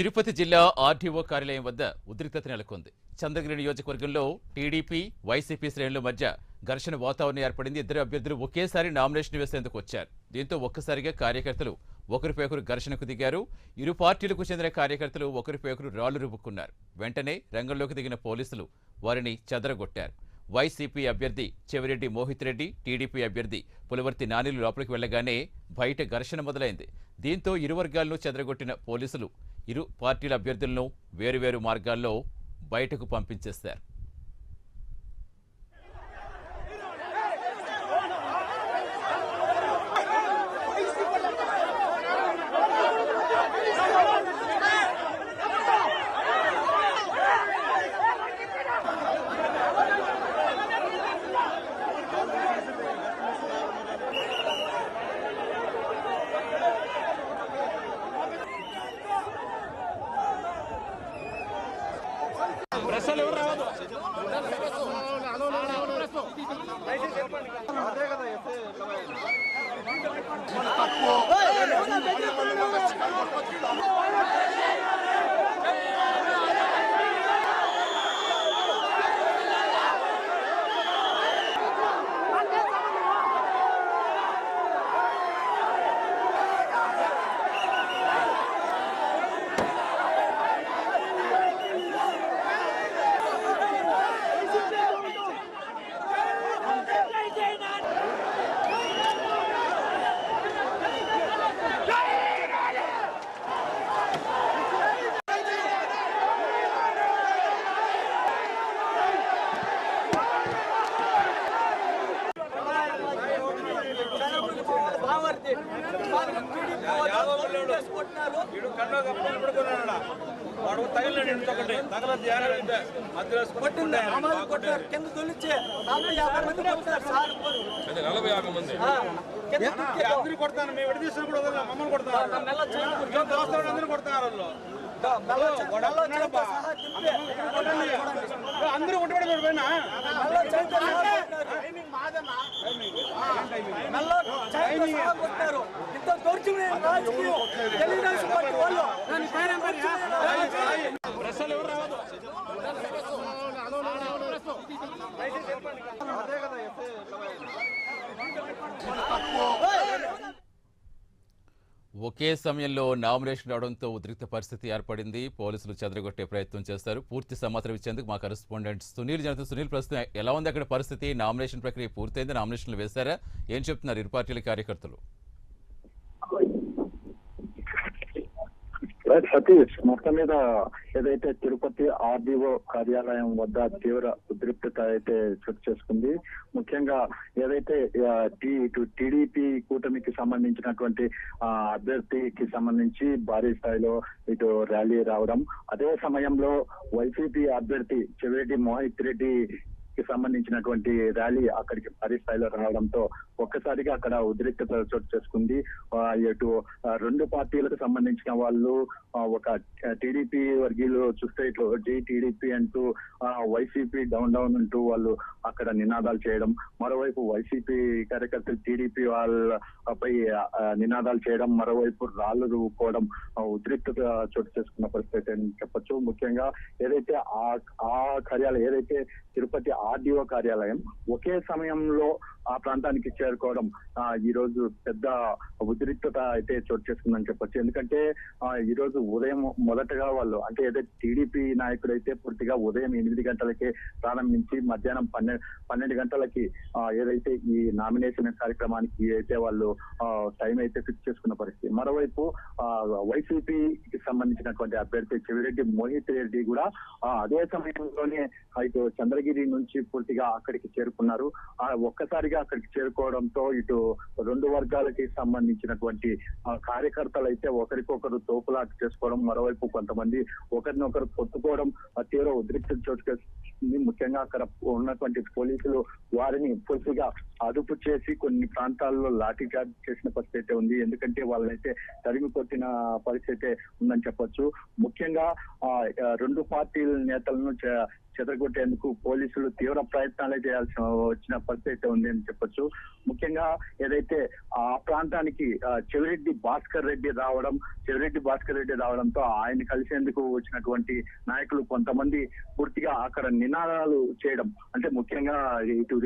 తిరుపతి జిల్లా ఆర్డీఓ కార్యాలయం వద్ద ఉద్రిక్తత నెలకొంది. చంద్రగిరి నియోజకవర్గంలో టీడీపీ వైసీపీ శ్రేణుల మధ్య ఘర్షణ వాతావరణం ఏర్పడింది. ఇద్దరు అభ్యర్థులు ఒకేసారి నామినేషన్ వేసేందుకు వచ్చారు. దీంతో ఒక్కసారిగా కార్యకర్తలు ఒకరిపై ఒకరు ఘర్షణకు దిగారు. ఇరు పార్టీలకు చెందిన కార్యకర్తలు ఒకరిపై ఒకరు రాళ్ళు రుబ్బుకున్నారు. వెంటనే రంగంలోకి దిగిన పోలీసులు వారిని చెదరగొట్టారు. వైసీపీ అభ్యర్థి చెవిరెడ్డి మోహిత్ రెడ్డి టీడీపీ అభ్యర్థి పులవర్తి నానిలు లోపలికి వెళ్ళగానే బయట ఘర్షణ మొదలైంది. దీంతో ఇరు వర్గాలను చెదరగొట్టిన పోలీసులు ఇరు పార్టీల అభ్యర్థులను వేరువేరు మార్గాల్లో బయటకు పంపించేశారు అసలు ఎవరు రావద్దు అదే కదా ఎస్ఏ నలభై యాభై మంది అందరూ కొడతాను మేము విడి తీసుకుని కూడా వదలం, మమ్మల్ని కొడతారు. అందరూ కొడతారు వాళ్ళు. అందరూ కొట్టుబడి పోయినా మెల్ల చేయితో సహా కొట్టారు. మెల్ల చేయితో సహా కొట్టారు. ఇంత దౌర్జన్యం రాజకీయం తెలుగుదేశం పార్టీ వాళ్ళు దౌర్జన్యం రాజకీయం. ఒకే సమయంలో నామినేషన్ రావడంతో ఉద్రిక్త పరిస్థితి ఏర్పడింది. పోలీసులు చెదరగొట్టే ప్రయత్నం చేస్తారు. పూర్తి సమాచారం ఇచ్చేందుకు మా కరెస్పాండెంట్ సునీల్ జనత సునీల్ ప్రస్తుతం ఎలా ఉంది అక్కడ పరిస్థితి? నామినేషన్ ప్రక్రియ పూర్తయింది. నామినేషన్లు వేశారా? ఏం చెప్తున్నారు? ఇరు పార్టీల కార్యకర్తలు. సతీష్ మొత్తం మీద ఏదైతే తిరుపతి ఆర్డీఓ కార్యాలయం వద్ద తీవ్ర ఉద్రిక్తత అయితే చోటు చేసుకుంది ముఖ్యంగా ఏదైతే ఇటు టీడీపీ కూటమికి సంబంధించినటువంటి అభ్యర్థికి సంబంధించి భారీ స్థాయిలో ఇటు ర్యాలీ రావడం అదే సమయంలో వైసీపీ అభ్యర్థి చెవిరెడ్డి మోహిత్ రెడ్డి కి సంబంధించినటువంటి ర్యాలీ అక్కడికి భారీ స్థాయిలో రావడంతో ఒక్కసారిగా అక్కడ ఉద్రిక్తత చోటు చేసుకుంది. ఇటు రెండు పార్టీలకు సంబంధించిన వాళ్ళు ఒక టీడీపీ వర్గీయులు చూస్తే ఇటు టీడీపీ అంటూ వైసీపీ డౌన్ డౌన్ అంటూ వాళ్ళు అక్కడ నినాదాలు చేయడం. మరోవైపు వైసీపీ కార్యకర్తలు టీడీపీ వాళ్ళపై నినాదాలు చేయడం. మరోవైపు రాళ్ళు రువ్వుకోవడం ఉద్రిక్తత చోటు చేసుకున్న పరిస్థితి అని చెప్పొచ్చు. ముఖ్యంగా ఏదైతే ఆ ఆ కార్యాలయం ఏదైతే తిరుపతి ఆర్డీఓ కార్యాలయం ఒకే సమయంలో ఆ ప్రాంతానికి చేరుకోవడం ఈ రోజు పెద్ద ఉద్రిక్తత అయితే చోటు చేసుకుందని చెప్పొచ్చు. ఎందుకంటే ఈ రోజు ఉదయం మొదటగా వాళ్ళు అంటే ఏదైతే టీడీపీ నాయకుడు అయితే పూర్తిగా ఉదయం ఎనిమిది గంటలకే ప్రారంభించి మధ్యాహ్నం పన్నెండు పన్నెండు గంటలకి ఏదైతే ఈ నామినేషన్ కార్యక్రమానికి అయితే వాళ్ళు టైం అయితే ఫిక్స్ చేసుకున్న పరిస్థితి. మరోవైపు వైసీపీకి సంబంధించినటువంటి అభ్యర్థి చెవిరెడ్డి మోహిత్ రెడ్డి కూడా అదే సమయంలోనే ఇటు చంద్రగిరి నుంచి పూర్తిగా అక్కడికి చేరుకున్నారు. ఒక్కసారిగా అక్కడికి చేరుకోవడంతో ఇటు రెండు వర్గాలకి సంబంధించినటువంటి కార్యకర్తలు అయితే ఒకరికొకరు తోపులాట చేసుకోవడం మరోవైపు కొంతమంది ఒకరినొకరు కొట్టుకోవడం తీవ్ర ఉద్రిక్త చోటు ముఖ్యంగా అక్కడ ఉన్నటువంటి పోలీసులు వారిని పూర్తిగా అదుపు చేసి కొన్ని ప్రాంతాల్లో లాఠీ చార్జ్ చేసిన పరిస్థితి అయితే ఉంది. ఎందుకంటే వాళ్ళైతే తరిమి కొట్టిన పరిస్థితి ఉందని చెప్పొచ్చు. ముఖ్యంగా రెండు పార్టీల నేతలను చెదరగొట్టేందుకు పోలీసులు తీవ్ర ప్రయత్నాలే చేయాల్సిన వచ్చిన పరిస్థితి అయితే ఉంది అని చెప్పొచ్చు. ముఖ్యంగా ఏదైతే ఆ ప్రాంతానికి చెవిరెడ్డి భాస్కర్ రెడ్డి రావడం చెవిరెడ్డి భాస్కర్ రెడ్డి రావడంతో ఆయన కలిసేందుకు వచ్చినటువంటి నాయకులు కొంతమంది పూర్తిగా అక్కడ నినాదాలు చేయడం అంటే ముఖ్యంగా ఇటు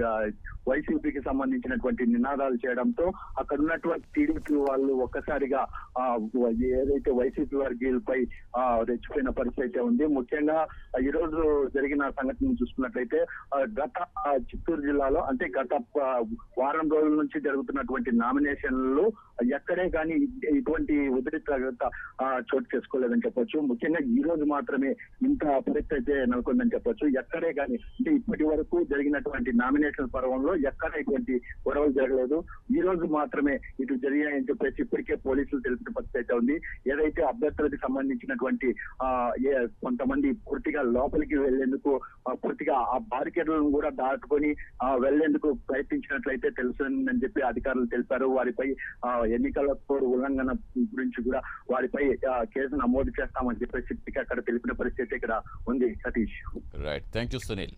వైసీపీకి సంబంధించినటువంటి నినాదాలు చేయడంతో అక్కడ ఉన్నటువంటి టీడీపీ వాళ్ళు ఒక్కసారిగా ఏదైతే వైసీపీ వర్గీయులపై రెచ్చిపోయిన పరిస్థితి అయితే ఉంది. ముఖ్యంగా ఈరోజు ఈ రోజు జరిగిన సంఘటన చూసుకున్నట్లయితే గత చిత్తూరు జిల్లాలో అంటే గత వారం రోజుల నుంచి జరుగుతున్నటువంటి నామినేషన్లు ఎక్కడే కానీ ఇటువంటి ఉద్రిక్త చోటు చేసుకోలేదని చెప్పొచ్చు. ముఖ్యంగా ఈ రోజు మాత్రమే ఇంత పరిస్థితి అయితే నెలకొందని చెప్పొచ్చు. ఎక్కడే కానీ అంటే ఇప్పటి వరకు జరిగినటువంటి నామినేషన్ పర్వంలో ఎక్కడ ఇటువంటి గొడవలు జరగలేదు. ఈ రోజు మాత్రమే ఇటు జరిగాయని చెప్పేసి ఇప్పటికే పోలీసులు తెలిసిన పరిస్థితి అయితే ఉంది. ఏదైతే అభ్యర్థులకు సంబంధించినటువంటి ఆ కొంతమంది పూర్తిగా లోపలికి వెళ్ళేందుకు పూర్తిగా ఆ బారికేడ్లను కూడా దాటుకొని వెళ్ళేందుకు ప్రయత్నించినట్లయితే తెలుస్తుందని చెప్పి అధికారులు తెలిపారు. వారిపై ఆ, ఎన్నికల కోడ్ ఉల్లంఘన గురించి కూడా వారిపై ఆ, కేసు నమోదు చేస్తామని చెప్పేసి అక్కడ తెలిపిన పరిస్థితి ఇక్కడ ఉంది Satish. Right thank you Sunil